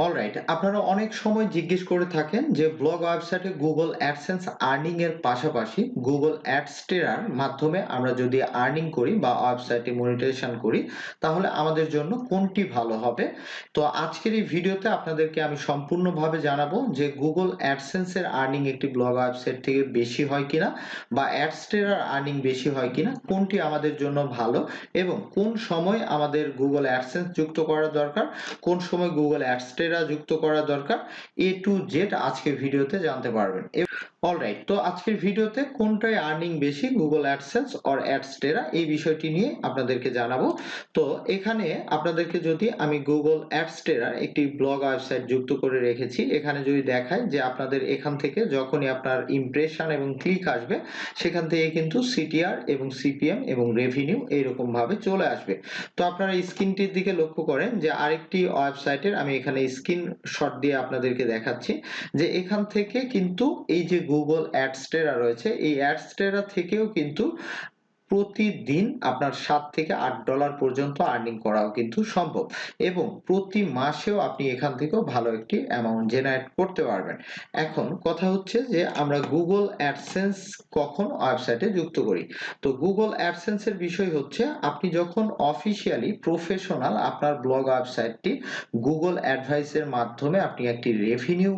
Alright আপনারা অনেক সময় জিজ্ঞেস করে থাকেন যে ব্লগ ওয়েবসাইটে গুগল অ্যাডসেন্স আর্নিং এর পাশাপাশি গুগল অ্যাডস অ্যাডস্টেরার মাধ্যমে আমরা যদি আর্নিং করি বা ওয়েবসাইটে মনিটাইজেশন করি, তাহলে আমাদের জন্য কোনটি ভালো হবে? তো আজকের এই ভিডিওতে আপনাদেরকে আমি সম্পূর্ণভাবে জানাব যে গুগল অ্যাডসেন্স এর আর্নিং একটি ব্লগ ওয়েবসাইট থেকে বেশি হয় কিনা বা অ্যাডস্টেরার আর্নিং বেশি হয় কিনা, কোনটি আমাদের জন্য ভালো এবং কোন সময় আমাদের গুগল অ্যাডসেন্স যুক্ত করা দরকার, কোন সময় গুগল অ্যাডস্টেরা যুক্ত করা দরকার। এ টু জেড আজকে ভিডিওতে জানতে পারবেন। অলরাইট তো আজকের ভিডিওতে কোনটায় আর্নিং বেশি গুগল অ্যাডসেন্স অর অ্যাডস্টেরা এই বিষয়টি নিয়ে আপনাদেরকে জানাব। তো এখানে আপনাদেরকে যদি আমি গুগল অ্যাডস্টেরার একটি ব্লগ ওয়েবসাইট যুক্ত করে রেখেছি, এখানে যদি দেখায় যে আপনাদের এখান থেকে যখনই আপনার ইমপ্রেশন এবং ক্লিক আসবে, সেখান থেকে কিন্তু সিটিআর এবং সিপিএম এবং রেভিনিউ এইরকম ভাবে চলে আসবে। তো আপনারা স্ক্রিনটির দিকে লক্ষ্য করেন যে আরেকটি ওয়েবসাইটের আমি এখানে স্ক্রিন শট দিয়ে আপনাদেরকে দেখাচ্ছি যে এখান থেকে কিন্তু এই যে গুগল অ্যাডস্টেরা রয়েছে, এই অ্যাডস্টেরা থেকেও কিন্তু প্রতিদিন আপনার সাত থেকে আট ডলার পর্যন্ত আর্নিং করাও কিন্তু সম্ভব এবং প্রতি মাসেও আপনি এখান থেকেও ভালো একটি অ্যামাউন্ট জেনারেট করতে পারবেন। এখন কথা হচ্ছে যে আমরা গুগল অ্যাডসেন্স কখন ওয়েবসাইটে যুক্ত করি? তো গুগল অ্যাডসেন্সের বিষয় হচ্ছে আপনি যখন অফিসিয়ালি প্রফেশনাল আপনার ব্লগ ওয়েবসাইটটি গুগল অ্যাডভাইসের মাধ্যমে আপনি একটি রেভিনিউ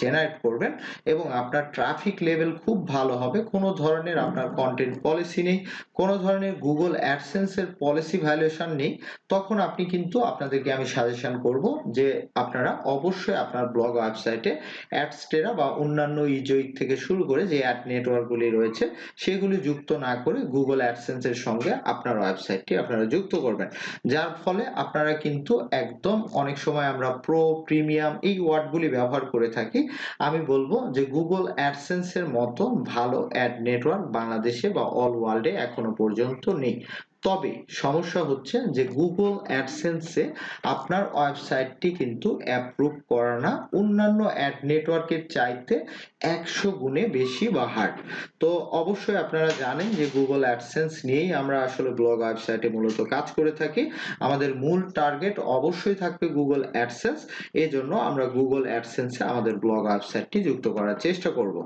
জেনারেট করবেন এবং আপনার ট্রাফিক লেভেল খুব ভালো হবে। কোনো ধরনের আপনার কন্টেন্ট পলিসি নেই। কোনো ধরনের গুগল অ্যাডসেন্সের পলিসি ভ্যালুয়েশন নেই, তখন আপনি কিন্তু আপনাদেরকে আমি সাজেশন করব যে আপনারা অবশ্যই আপনার ব্লগ ওয়েবসাইটে অ্যাডস্টেরা বা অন্যান্য ইজোইক থেকে শুরু করে যে অ্যাড নেটওয়ার্কগুলি রয়েছে, সেগুলি যুক্ত না করে গুগল অ্যাডসেন্সের সঙ্গে আপনার ওয়েবসাইটটি আপনারা যুক্ত করবেন। যার ফলে আপনারা কিন্তু একদম অনেক সময় আমরা প্রো প্রিমিয়াম এই ওয়ার্ডগুলি ব্যবহার করে থাকি। আমি বলব যে গুগল অ্যাডসেন্সের মতো ভালো অ্যাড নেটওয়ার্ক বাংলাদেশে বা অল ওয়ার্ল্ডে এখনও পর্যন্ত নেই। তবে সমস্যা হচ্ছে যে গুগল অ্যাডসেন্সে আপনার ওয়েবসাইটটি কিন্তু অ্যাপ্রুভ করা না। অন্যান্য অ্যাড নেটওয়ার্কের চাইতে একশো গুণে বেশি বা হার্ড তো অবশ্যই আপনারা জানেন যে গুগল অ্যাডসেন্স নিয়েই আমরা আসলে ব্লগ ওয়েবসাইটে মূলত কাজ করে থাকি। আমাদের মূল টার্গেট অবশ্যই থাকবে গুগল অ্যাডসেন্স এই জন্য আমরা গুগল অ্যাডসেন্সে আমাদের ব্লগ ওয়েবসাইটটি যুক্ত করার চেষ্টা করব।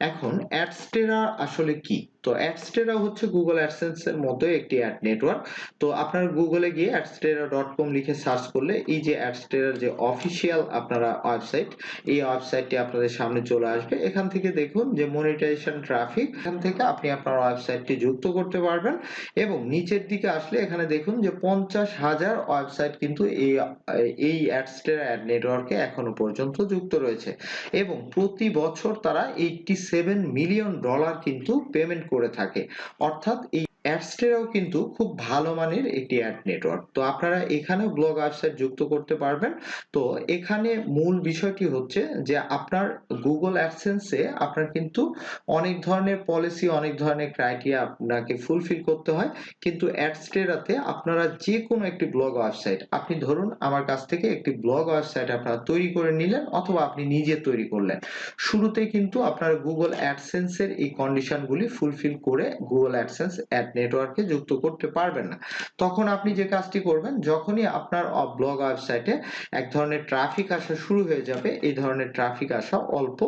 এখন অ্যাডস্টেরা আসলে কি? তো অ্যাডস্টেরা হচ্ছে গুগল অ্যাডসেন্সের মতো একটি অ্যাড নেটওয়ার্ক তো আপনার গুগলে গিয়ে অ্যাডস্টেরা ডট কম লিখে সার্চ করলে এই যে অ্যাডস্টেরার যে অফিসিয়াল আপনারা ওয়েবসাইট এই ওয়েবসাইটটি আপনাদের সামনে চলে আসবে। এখান থেকে দেখুন যে মনিটাইজেশন ট্রাফিক এখান থেকে আপনি আপনার ওয়েবসাইটটি যুক্ত করতে পারবেন এবং নিচের দিকে আসলে এখানে দেখুন যে পঞ্চাশ হাজার ওয়েবসাইট কিন্তু এই এই অ্যাডস্টেরা অ্যাড নেটওয়ার্কে এখনও পর্যন্ত যুক্ত রয়েছে এবং প্রতি বছর তারা এইটটি সেভেন মিলিয়ন ডলার কিন্তু পেমেন্ট করে থাকে। অর্থাৎ এই অ্যাডস্টেরাও কিন্তু খুব ভালো মানের একটি অ্যাড নেটওয়ার্ক তো আপনারা এখানেও ব্লগ ওয়েবসাইট যুক্ত করতে পারবেন। তো এখানে মূল বিষয়টি হচ্ছে যে আপনার গুগল অ্যাডসেন্সে আপনার কিন্তু অনেক ধরনের পলিসি অনেক ধরনের ক্রাইটেরিয়া আপনাকে ফুলফিল করতে হয়। কিন্তু অ্যাডস্টেরাতে আপনারা যে কোনো একটি ব্লগ ওয়েবসাইট আপনি ধরুন আমার কাছ থেকে একটি ব্লগ ওয়েবসাইট আপনারা তৈরি করে নিলেন অথবা আপনি নিজে তৈরি করলেন। শুরুতেই কিন্তু আপনার গুগল অ্যাডসেন্সের এই কন্ডিশনগুলি ফুলফিল করে গুগল অ্যাডসেন্স অ্যাড নেটওয়ার্কে যুক্ত করতে পারবেন না। তখন আপনি যে কাজটি করবেন, যখনই আপনার ব্লগ ওয়েবসাইটে এক ধরনের ট্রাফিক আসা শুরু হয়ে যাবে, এই ধরনের ট্রাফিক আসা অল্প,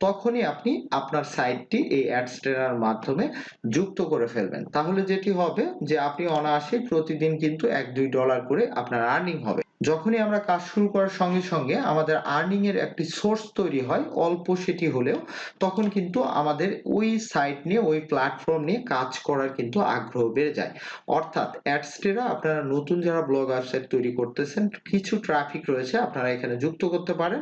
তখনই আপনি আপনার সাইটটি এই অ্যাডস ট্রেনার মাধ্যমে যুক্ত করে ফেলবেন। তাহলে যেটি হবে যে, আপনি অনায়াসে প্রতিদিন কিন্তু এক দুই ডলার করে আপনার আর্নিং হবে। যখনই আমরা কাজ শুরু করার সঙ্গে সঙ্গে আমাদের আর্নিং এর একটি সোর্স তৈরি হয়, অল্প সেটি হলেও, তখন কিন্তু আমাদের ওই সাইট নিয়ে, ওই প্ল্যাটফর্ম নিয়ে কাজ করার কিন্তু আগ্রহ বেড়ে যায়। অর্থাৎ অ্যাডস্টেরা আপনারা নতুন যারা ব্লগ ওয়েবসাইট তৈরি করতেছেন, কিছু ট্রাফিক রয়েছে, আপনারা এখানে যুক্ত করতে পারেন।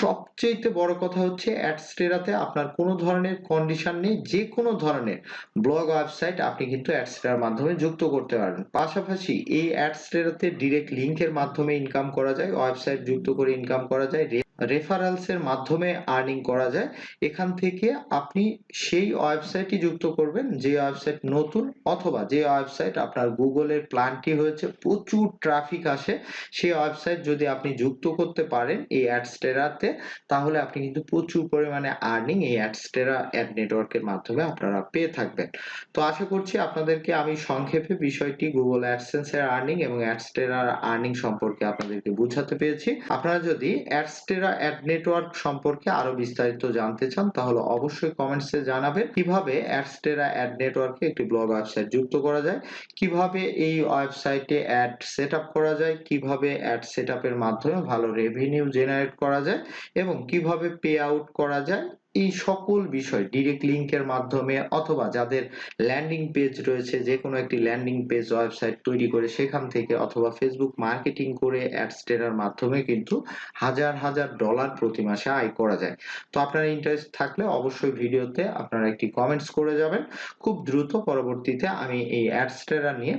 সবচেয়ে বড় কথা হচ্ছে অ্যাডস্টেরাতে আপনার কোনো ধরনের কন্ডিশন নেই, যে কোনো ধরনের ব্লগ ওয়েবসাইট আপনি কিন্তু অ্যাডস্টেরার মাধ্যমে যুক্ত করতে পারেন পাশাপাশি এই অ্যাডস্টেরাতে ডিরেক্ট লিংকের মাধ্যমে ইনকাম করা যায় ওয়েবসাইট যুক্ত করে ইনকাম করা যায় রেফারেলস এর মাধ্যমে আর্নিং করা যায়। এখান থেকে আপনি সেই ওয়েবসাইটই যুক্ত করবেন, যে ওয়েবসাইট নতুন অথবা যে ওয়েবসাইট আপনার গুগলের প্ল্যানটি হয়েছে, প্রচুর ট্রাফিক আসে, সেই ওয়েবসাইট যদি আপনি যুক্ত করতে পারেন এই অ্যাডস্টেরাতে তাহলে আপনি কিন্তু প্রচুর পরিমাণে আর্নিং এই অ্যাডস্টেরা অ্যাড নেটওয়ার্কের মাধ্যমে আপনারা পেয়ে থাকবেন। তো আশা করছি আপনাদেরকে আমি সংক্ষেপে বিষয়টি গুগল অ্যাডসেন্স এর আর্নিং এবং অ্যাডস্টেরার আর্নিং সম্পর্কে আপনাদেরকে বুঝাতে পেরেছি। আপনারা যদি অ্যাডস্টেরা অ্যাড নেটওয়ার্ক সম্পর্কে আরও বিস্তারিত জানতে চান, তাহলে অবশ্যই কমেন্টসে জানাবেন। কীভাবে অ্যাডস্টেরা অ্যাড নেটওয়ার্কে একটি ব্লগ ওয়েবসাইট যুক্ত করা যায়? কীভাবে এই ওয়েবসাইটে অ্যাড সেট করা যায়? কীভাবে অ্যাড সেট এর মাধ্যমে ভালো রেভিনিউ জেনারেট করা যায়? এবং কীভাবে পে আউট করা যায়? এই সকল বিষয় ডিরেক্ট লিংকের মাধ্যমে অথবা যাদের ল্যান্ডিং পেজ রয়েছে যে কোনো একটি ল্যান্ডিং পেজ ওয়েবসাইট তৈরি করে সেখান থেকে অথবা ফেসবুক মার্কেটিং করে অ্যাডস টেরার মাধ্যমে কিন্তু হাজার হাজার ডলার প্রতি মাসে আয় করা যায়। তো আপনার ইন্টারেস্ট থাকলে অবশ্যই ভিডিওতে আপনারা একটি কমেন্টস করে যাবেন। খুব দ্রুত পরবর্তীতে আমি এই অ্যাডস টেরা নিয়ে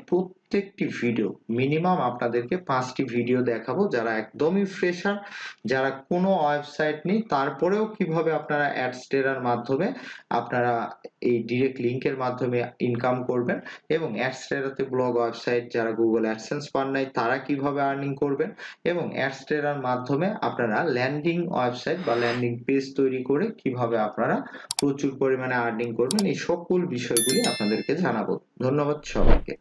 প্রত্যেকটি ভিডিও মিনিমাম আপনাদেরকে পাঁচটি ভিডিও দেখাবো যারা একদমই ফ্রেশার যারা কোনো ওয়েবসাইট নেই, তারপরেও কীভাবে আপনারা অ্যাডস্টেরার মাধ্যমে আপনারা এই ডিরেক্ট লিংকের মাধ্যমে ইনকাম করবেন এবং অ্যাডস্টেরাতে ব্লগ ওয়েবসাইট যারা গুগল অ্যাডসেন্স পান নাই, তারা কীভাবে আর্নিং করবেন এবং অ্যাডস্টেরার মাধ্যমে আপনারা ল্যান্ডিং ওয়েবসাইট বা ল্যান্ডিং পেজ তৈরি করে কীভাবে আপনারা প্রচুর পরিমাণে আর্নিং করবেন, এই সকল বিষয়গুলি আপনাদেরকে জানাব। ধন্যবাদ সবাইকে।